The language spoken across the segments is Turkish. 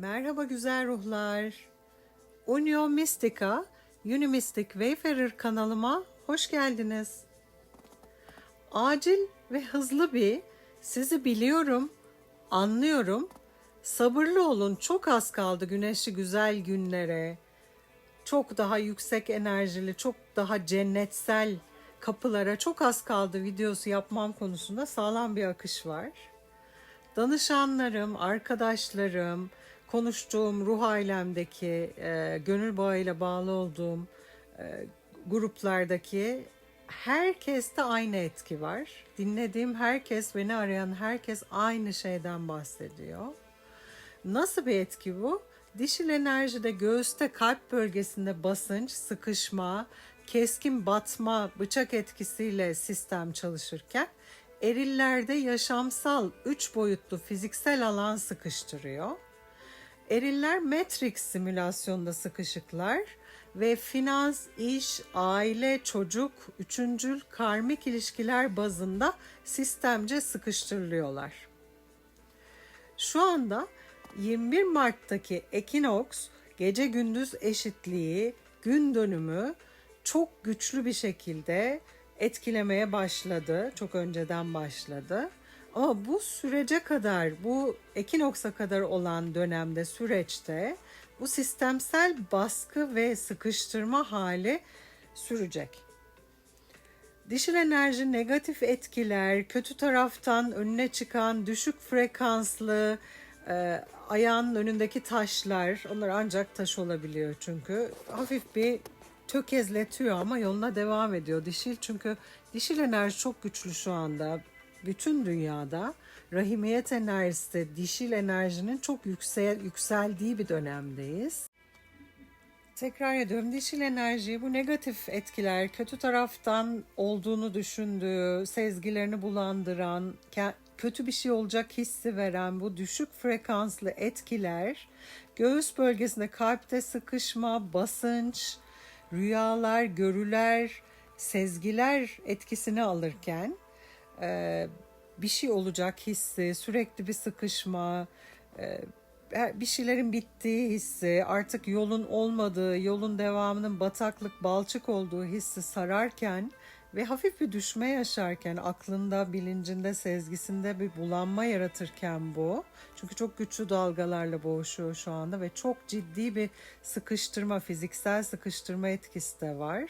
Merhaba güzel ruhlar. Unio Mystica, Unimystic Wayfarer kanalıma hoş geldiniz. Acil ve hızlı bir sizi biliyorum, anlıyorum. Sabırlı olun. Çok az kaldı güneşli güzel günlere. Çok daha yüksek enerjili, çok daha cennetsel kapılara çok az kaldı videosu yapmam konusunda sağlam bir akış var danışanlarım, arkadaşlarım, konuştuğum ruh ailemdeki, e, gönül bağıyla bağlı olduğum e, gruplardaki herkeste aynı etki var. Dinlediğim herkes, beni arayan herkes aynı şeyden bahsediyor. Nasıl bir etki bu? Dişil enerjide göğüste kalp bölgesinde basınç, sıkışma, keskin batma, bıçak etkisiyle sistem çalışırken erillerde yaşamsal üç boyutlu fiziksel alan sıkıştırıyor. Eriller Matrix simülasyonda sıkışıklar ve finans, iş, aile, çocuk, üçüncül, karmik ilişkiler bazında sistemce sıkıştırılıyorlar. Şu anda 21 Mart'taki ekinoks gece gündüz eşitliği, gün dönümü çok güçlü bir şekilde etkilemeye başladı. Çok önceden başladı. Ama bu sürece kadar, bu ekinoksa kadar olan dönemde, süreçte bu sistemsel baskı ve sıkıştırma hali sürecek. Dişil enerji negatif etkiler, kötü taraftan önüne çıkan düşük frekanslı e, ayağının önündeki taşlar, onlar ancak taş olabiliyor çünkü. Hafif bir tökezletiyor ama yoluna devam ediyor dişil. Çünkü dişil enerji çok güçlü şu anda bütün dünyada rahimiyet enerjisi de dişil enerjinin çok yüksel, yükseldiği bir dönemdeyiz. Tekrar ediyorum dişil enerji bu negatif etkiler kötü taraftan olduğunu düşündüğü, sezgilerini bulandıran, kötü bir şey olacak hissi veren bu düşük frekanslı etkiler göğüs bölgesinde kalpte sıkışma, basınç, rüyalar, görüler, sezgiler etkisini alırken e, bir şey olacak hissi, sürekli bir sıkışma, e, bir şeylerin bittiği hissi, artık yolun olmadığı, yolun devamının bataklık, balçık olduğu hissi sararken ve hafif bir düşme yaşarken aklında, bilincinde, sezgisinde bir bulanma yaratırken bu. Çünkü çok güçlü dalgalarla boğuşuyor şu anda ve çok ciddi bir sıkıştırma, fiziksel sıkıştırma etkisi de var.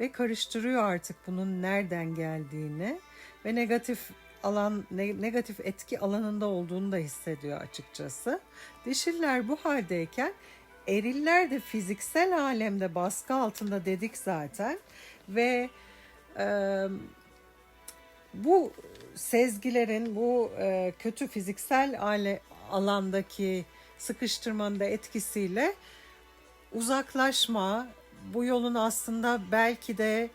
Ve karıştırıyor artık bunun nereden geldiğini ve negatif alan negatif etki alanında olduğunu da hissediyor açıkçası. Dişiller bu haldeyken eriller de fiziksel alemde baskı altında dedik zaten ve bu sezgilerin, bu kötü fiziksel alandaki sıkıştırmanın da etkisiyle uzaklaşma, bu yolun aslında belki de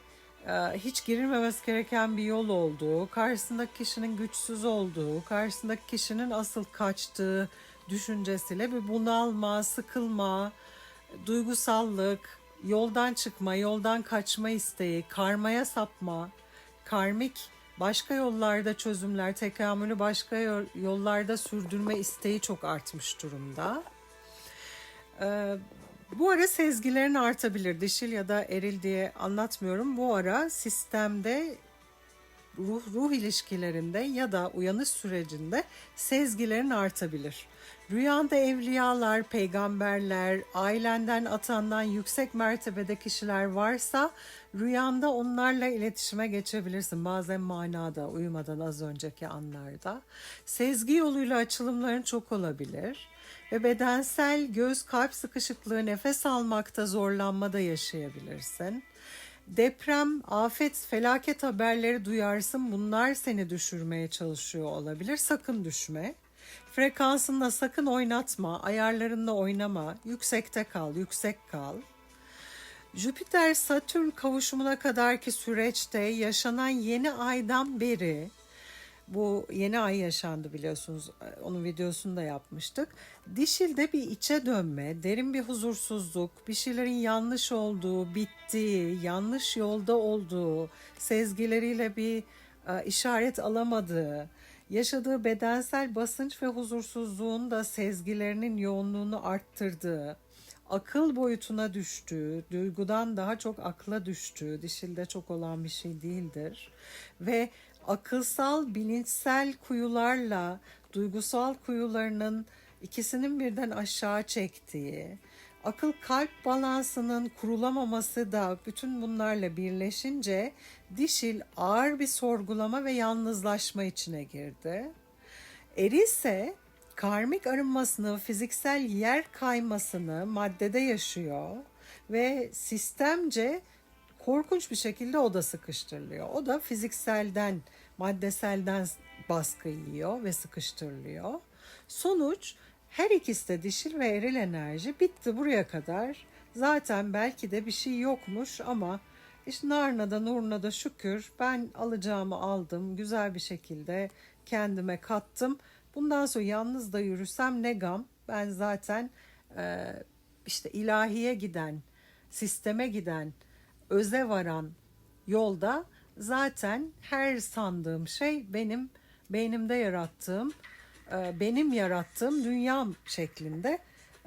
hiç girilmemesi gereken bir yol olduğu, karşısındaki kişinin güçsüz olduğu, karşısındaki kişinin asıl kaçtığı düşüncesiyle bir bunalma, sıkılma, duygusallık, yoldan çıkma, yoldan kaçma isteği, karmaya sapma, karmik başka yollarda çözümler, tekamülü başka yollarda sürdürme isteği çok artmış durumda. Ee, bu ara sezgilerin artabilir. Dişil ya da eril diye anlatmıyorum. Bu ara sistemde ruh ruh ilişkilerinde ya da uyanış sürecinde sezgilerin artabilir. Rüyanda evliyalar, peygamberler, ailenden atandan yüksek mertebede kişiler varsa rüyanda onlarla iletişime geçebilirsin. Bazen manada, uyumadan az önceki anlarda. Sezgi yoluyla açılımların çok olabilir. Ve bedensel göz kalp sıkışıklığı, nefes almakta zorlanma da yaşayabilirsin. Deprem, afet, felaket haberleri duyarsın. Bunlar seni düşürmeye çalışıyor olabilir. Sakın düşme. Frekansında sakın oynatma, ayarlarında oynama, yüksekte kal, yüksek kal. Jüpiter Satürn kavuşumuna kadarki süreçte yaşanan yeni aydan beri bu yeni ay yaşandı biliyorsunuz. Onun videosunu da yapmıştık. Dişilde bir içe dönme, derin bir huzursuzluk, bir şeylerin yanlış olduğu, bittiği, yanlış yolda olduğu, sezgileriyle bir e, işaret alamadığı, yaşadığı bedensel basınç ve huzursuzluğun da sezgilerinin yoğunluğunu arttırdığı, akıl boyutuna düştüğü, duygudan daha çok akla düştüğü, dişilde çok olan bir şey değildir. Ve akılsal, bilinçsel kuyularla duygusal kuyularının ikisinin birden aşağı çektiği, akıl kalp balansının kurulamaması da bütün bunlarla birleşince dişil ağır bir sorgulama ve yalnızlaşma içine girdi. Eri ise karmik arınmasını, fiziksel yer kaymasını maddede yaşıyor ve sistemce korkunç bir şekilde o da sıkıştırılıyor. O da fizikselden, maddeselden baskı yiyor ve sıkıştırılıyor. Sonuç her ikisi de dişil ve eril enerji bitti buraya kadar. Zaten belki de bir şey yokmuş ama işte Narna'da Nurna'da şükür ben alacağımı aldım. Güzel bir şekilde kendime kattım. Bundan sonra yalnız da yürüsem ne gam. Ben zaten e, işte ilahiye giden, sisteme giden, öze varan yolda zaten her sandığım şey benim beynimde yarattığım, benim yarattığım dünyam şeklinde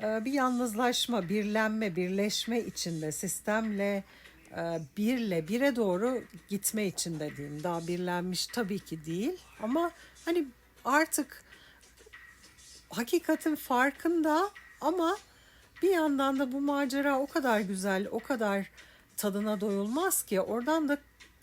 e, bir yalnızlaşma, birlenme, birleşme içinde sistemle e, birle bire doğru gitme içinde diyeyim. Daha birlenmiş tabii ki değil ama hani artık hakikatin farkında ama bir yandan da bu macera o kadar güzel, o kadar tadına doyulmaz ki oradan da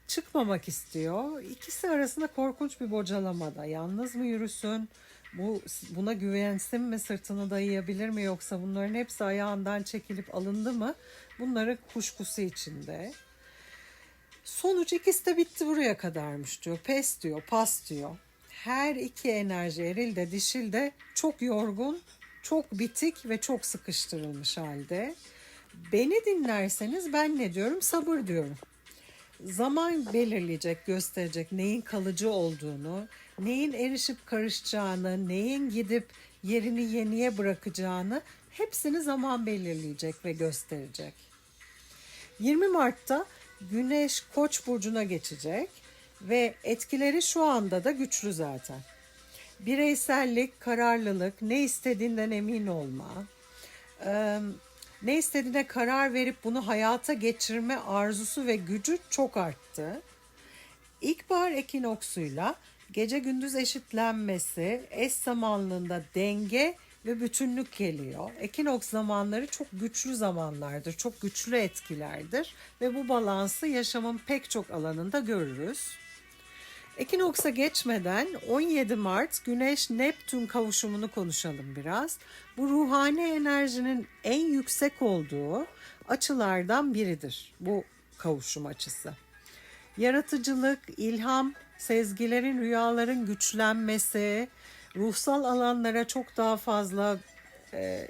çıkmamak istiyor. İkisi arasında korkunç bir bocalamada. Yalnız mı yürüsün? Bu buna güvensin mi? Sırtını dayayabilir mi? Yoksa bunların hepsi ayağından çekilip alındı mı? Bunları kuşkusu içinde. Sonuç ikisi de bitti buraya kadarmış diyor. Pes diyor, pas diyor. Her iki enerji eril de dişil de çok yorgun, çok bitik ve çok sıkıştırılmış halde. Beni dinlerseniz ben ne diyorum? Sabır diyorum. Zaman belirleyecek, gösterecek neyin kalıcı olduğunu, neyin erişip karışacağını, neyin gidip yerini yeniye bırakacağını hepsini zaman belirleyecek ve gösterecek. 20 Mart'ta Güneş Koç burcuna geçecek ve etkileri şu anda da güçlü zaten. Bireysellik, kararlılık, ne istediğinden emin olma, ne istediğine karar verip bunu hayata geçirme arzusu ve gücü çok arttı. İlkbahar ekinoksuyla gece gündüz eşitlenmesi, eş zamanlığında denge ve bütünlük geliyor. Ekinoks zamanları çok güçlü zamanlardır, çok güçlü etkilerdir ve bu balansı yaşamın pek çok alanında görürüz. Ekinoksa geçmeden 17 Mart Güneş Neptün kavuşumunu konuşalım biraz. Bu ruhani enerjinin en yüksek olduğu açılardan biridir bu kavuşum açısı. Yaratıcılık, ilham, sezgilerin, rüyaların güçlenmesi, ruhsal alanlara çok daha fazla e,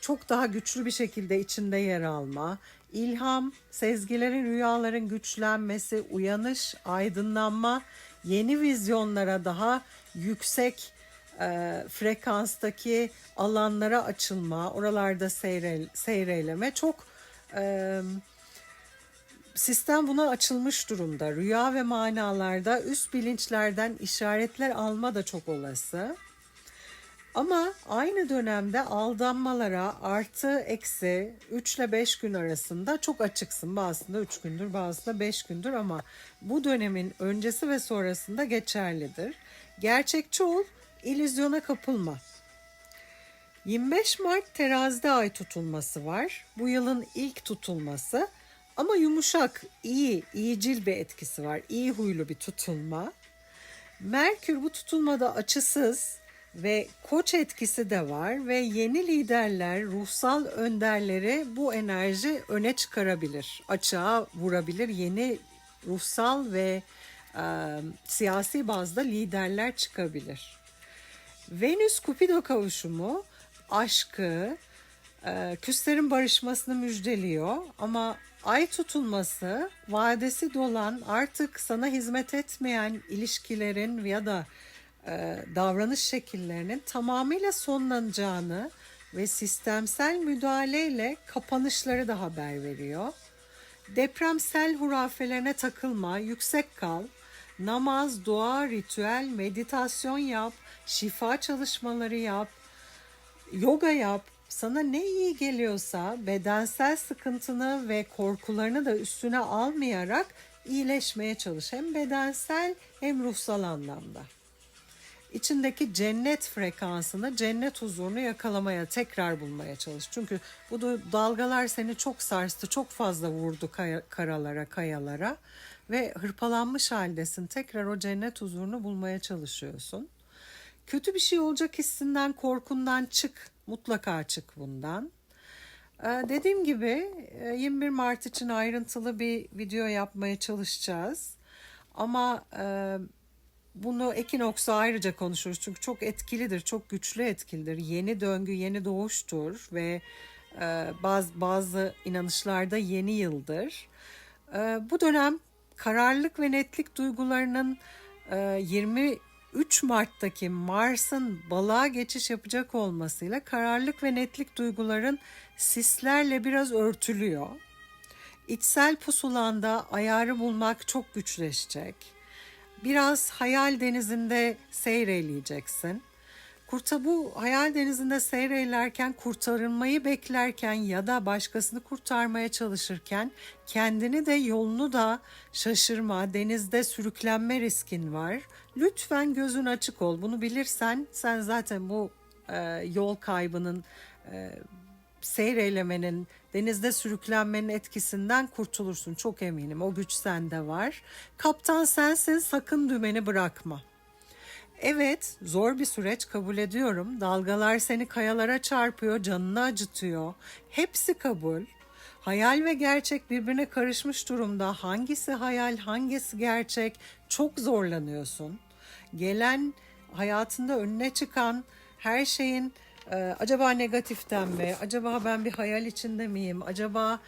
çok daha güçlü bir şekilde içinde yer alma, ilham, sezgilerin, rüyaların güçlenmesi, uyanış, aydınlanma, yeni vizyonlara daha yüksek e, frekanstaki alanlara açılma, oralarda seyre, seyreyleme çok e, sistem buna açılmış durumda. Rüya ve manalarda üst bilinçlerden işaretler alma da çok olası. Ama aynı dönemde aldanmalara artı eksi 3 ile 5 gün arasında çok açıksın. Bazısında 3 gündür bazısında 5 gündür ama bu dönemin öncesi ve sonrasında geçerlidir. Gerçekçi ol, illüzyona kapılma. 25 Mart terazide ay tutulması var. Bu yılın ilk tutulması ama yumuşak, iyi, iyicil bir etkisi var. İyi huylu bir tutulma. Merkür bu tutulmada açısız ve koç etkisi de var ve yeni liderler, ruhsal önderleri bu enerji öne çıkarabilir, açığa vurabilir. Yeni ruhsal ve e, siyasi bazda liderler çıkabilir. Venüs Kupido kavuşumu aşkı, e, küslerin barışmasını müjdeliyor ama ay tutulması vadesi dolan artık sana hizmet etmeyen ilişkilerin ya da e, davranış şekillerinin tamamıyla sonlanacağını ve sistemsel müdahaleyle kapanışları da haber veriyor. Depremsel hurafelerine takılma, yüksek kal Namaz, dua, ritüel, meditasyon yap, şifa çalışmaları yap, yoga yap. Sana ne iyi geliyorsa bedensel sıkıntını ve korkularını da üstüne almayarak iyileşmeye çalış. Hem bedensel hem ruhsal anlamda içindeki cennet frekansını, cennet huzurunu yakalamaya, tekrar bulmaya çalış. Çünkü bu da- dalgalar seni çok sarstı, çok fazla vurdu kaya- karalara, kayalara ve hırpalanmış haldesin. Tekrar o cennet huzurunu bulmaya çalışıyorsun. Kötü bir şey olacak hissinden, korkundan çık. Mutlaka çık bundan. Ee, dediğim gibi e, 21 Mart için ayrıntılı bir video yapmaya çalışacağız. Ama e, bunu Ekinoks'ta ayrıca konuşuruz çünkü çok etkilidir, çok güçlü etkilidir. Yeni döngü, yeni doğuştur ve e, bazı bazı inanışlarda yeni yıldır. E, bu dönem kararlılık ve netlik duygularının e, 23 Mart'taki Mars'ın balığa geçiş yapacak olmasıyla kararlılık ve netlik duyguların sislerle biraz örtülüyor. İçsel pusulanda ayarı bulmak çok güçleşecek. Biraz hayal denizinde seyreyleyeceksin. Kurta bu hayal denizinde seyreylerken kurtarılmayı beklerken ya da başkasını kurtarmaya çalışırken kendini de yolunu da şaşırma, denizde sürüklenme riskin var. Lütfen gözün açık ol. Bunu bilirsen sen zaten bu e, yol kaybının e, seyreylemenin, denizde sürüklenmenin etkisinden kurtulursun. Çok eminim. O güç sende var. Kaptan sensin. Sakın dümeni bırakma. Evet, zor bir süreç kabul ediyorum. Dalgalar seni kayalara çarpıyor, canını acıtıyor. Hepsi kabul. Hayal ve gerçek birbirine karışmış durumda. Hangisi hayal, hangisi gerçek? Çok zorlanıyorsun. Gelen hayatında önüne çıkan her şeyin e, acaba negatiften mi? Acaba ben bir hayal içinde miyim? Acaba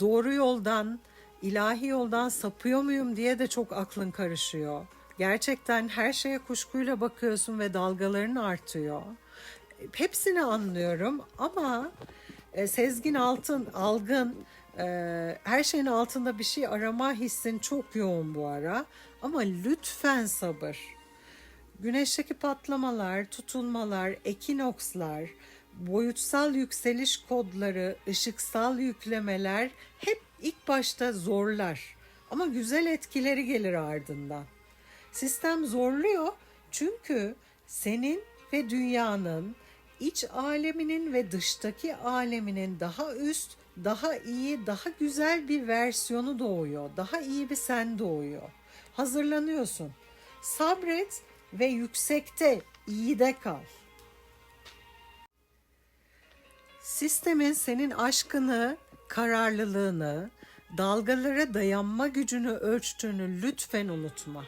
doğru yoldan, ilahi yoldan sapıyor muyum diye de çok aklın karışıyor. Gerçekten her şeye kuşkuyla bakıyorsun ve dalgaların artıyor. Hepsini anlıyorum ama e, sezgin altın, algın, e, her şeyin altında bir şey arama hissin çok yoğun bu ara. Ama lütfen sabır. Güneşteki patlamalar, tutulmalar, ekinokslar, boyutsal yükseliş kodları, ışıksal yüklemeler hep ilk başta zorlar. Ama güzel etkileri gelir ardından. Sistem zorluyor çünkü senin ve dünyanın iç aleminin ve dıştaki aleminin daha üst, daha iyi, daha güzel bir versiyonu doğuyor. Daha iyi bir sen doğuyor. Hazırlanıyorsun. Sabret ve yüksekte, iyide kal. Sistemin senin aşkını, kararlılığını, dalgalara dayanma gücünü ölçtüğünü lütfen unutma.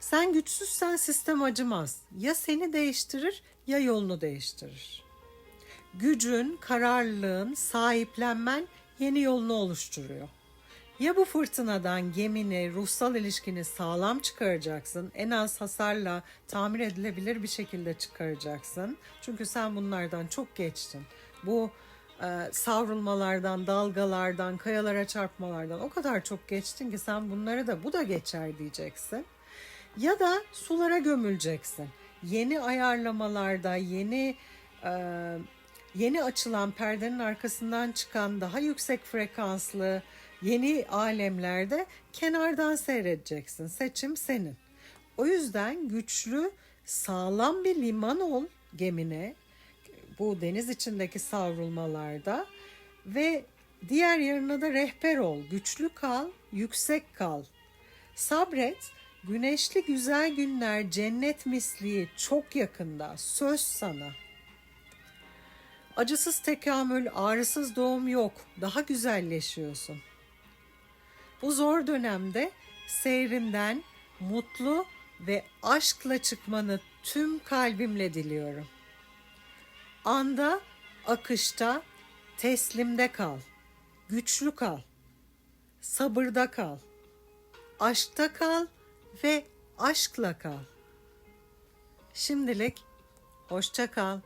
Sen güçsüzsen sistem acımaz. Ya seni değiştirir ya yolunu değiştirir. Gücün, kararlılığın, sahiplenmen yeni yolunu oluşturuyor. Ya bu fırtınadan gemini, ruhsal ilişkini sağlam çıkaracaksın, en az hasarla tamir edilebilir bir şekilde çıkaracaksın. Çünkü sen bunlardan çok geçtin. Bu e, savrulmalardan, dalgalardan, kayalara çarpmalardan o kadar çok geçtin ki sen bunları da bu da geçer diyeceksin. Ya da sulara gömüleceksin. Yeni ayarlamalarda, yeni e, yeni açılan perdenin arkasından çıkan daha yüksek frekanslı yeni alemlerde kenardan seyredeceksin. Seçim senin. O yüzden güçlü, sağlam bir liman ol gemine bu deniz içindeki savrulmalarda ve diğer yarına da rehber ol. Güçlü kal, yüksek kal. Sabret. Güneşli güzel günler cennet misliği çok yakında. Söz sana. Acısız tekamül, ağrısız doğum yok. Daha güzelleşiyorsun. Bu zor dönemde seyrinden mutlu ve aşkla çıkmanı tüm kalbimle diliyorum. Anda, akışta, teslimde kal. Güçlü kal. Sabırda kal. Aşkta kal ve aşkla kal. Şimdilik hoşça kal.